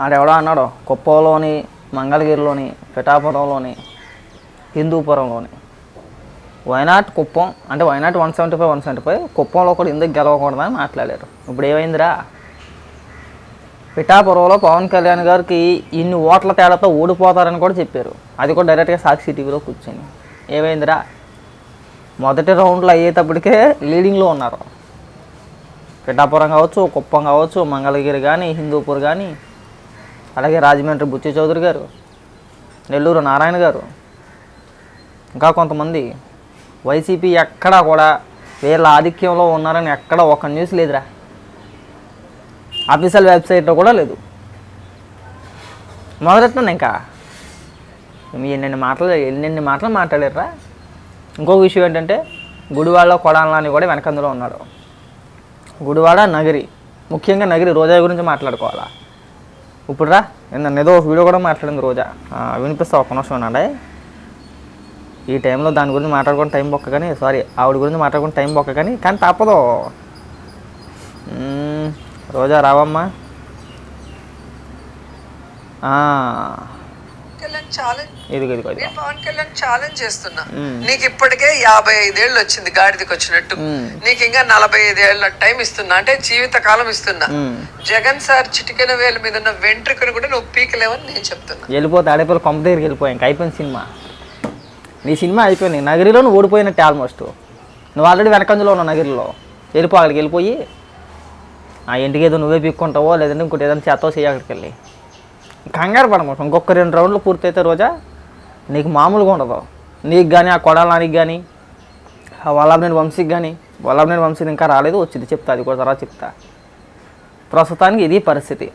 ఆడెవడో అన్నాడు? కుప్పంలోని మంగళగిరిలోని పిఠాపురంలోని హిందూపురంలోని. Why not Kuppam? అంటే why not one seventy five one seventy five కుప్పంలో కూడా ఎందుకు గెలవకూడదని మాట్లాడారు. ఇప్పుడు ఏమైందిరా? పిఠాపురంలో పవన్ కళ్యాణ్ గారికి ఇన్ని ఓట్ల తేడాతో ఓడిపోతారని కూడా చెప్పారు. అది కూడా డైరెక్ట్గా సాక్షి టీవీలో కూర్చొని. ఏమైందిరా? మొదటి రౌండ్లో అయ్యేటప్పటికే లీడింగ్లో ఉన్నారు. పిఠాపురం కావచ్చు కుప్పం కావచ్చు మంగళగిరి కానీ హిందూపూర్ కానీ అలాగే రాజమండ్రి బుచ్చి చౌదరి గారు నెల్లూరు నారాయణ గారు ఇంకా కొంతమంది వైసీపీ ఎక్కడా కూడా వీళ్ళ ఆధిక్యంలో ఉన్నారని ఎక్కడ ఒక న్యూస్ లేదురా. అఫీషియల్ వెబ్సైట్లో కూడా లేదు. మొదలెట్టాను ఇంకా? ఎన్నెన్ని మాటలు ఎన్నెన్ని మాటలు మాట్లాడారా ఇంకొక విషయం ఏంటంటే గుడివాడ కొడాలని కూడా వెనకందులో ఉన్నాడు. గుడివాడ నగరి ముఖ్యంగా నగరి రోజా గురించి మాట్లాడుకోవాలా? ఇప్పుడు రా నిన్న ఏదో ఒక వీడియో కూడా మాట్లాడింది రోజా. వినిపిస్తా ఒక నిమిషం ఉండండి. ఈ టైంలో దాని గురించి మాట్లాడుకుని టైం బొక్క కానీ సారీ ఆవిడ గురించి మాట్లాడుకుని టైం బొక్క కానీ కానీ తప్పదు రోజా రావమ్మా. కళ్యాణ్ ఛాలెంజ్ నేను పవన్ కళ్యాణ్ ఛాలెంజ్ చేస్తున్నా. నీకు ఇప్పటికే యాభై ఐదేళ్ళు వచ్చింది గాడిదకి వచ్చినట్టు. నీకు ఇంకా నలభై ఐదేళ్ళ టైం ఇస్తున్నా. అంటే జీవిత కాలం ఇస్తున్నా. జగన్ సార్ చిటికెన వేల మీద ఉన్న వెంట్రుకను కూడా నువ్వు పీకలేవని నేను చెప్తున్నా. వెళ్ళిపోతే ఆడేపల్లి కొంప దగ్గరికి వెళ్ళిపోయాం ఇంక అయిపోయింది సినిమా. నీ సినిమా అయిపోయింది. నగరిలో నువ్వు ఓడిపోయినట్టే ఆల్మోస్ట్ నువ్వు ఆల్రెడీ వెనకంజలో ఉన్నావు నగరిలో. వెళ్ళిపో అక్కడికి వెళ్ళిపోయి ఆ ఇంటికి ఏదో నువ్వే పీక్కుంటావో లేదంటే ఇంకోటి ఏదైనా చేస్తావో చేయి అక్కడికి వెళ్ళి. కంగారు పడమాట ఇంకొక రెండు రౌండ్లు పూర్తయితే రోజా నీకు మామూలుగా ఉండదు. నీకు కానీ ఆ కొడాలానికి కానీ ఆ వల్లభనేని వంశీకి కానీ వల్లభనేని వంశీ ఇంకా రాలేదు వచ్చింది చెప్తా అది కూడా తర్వాత చెప్తా. ప్రస్తుతానికి ఇది పరిస్థితి.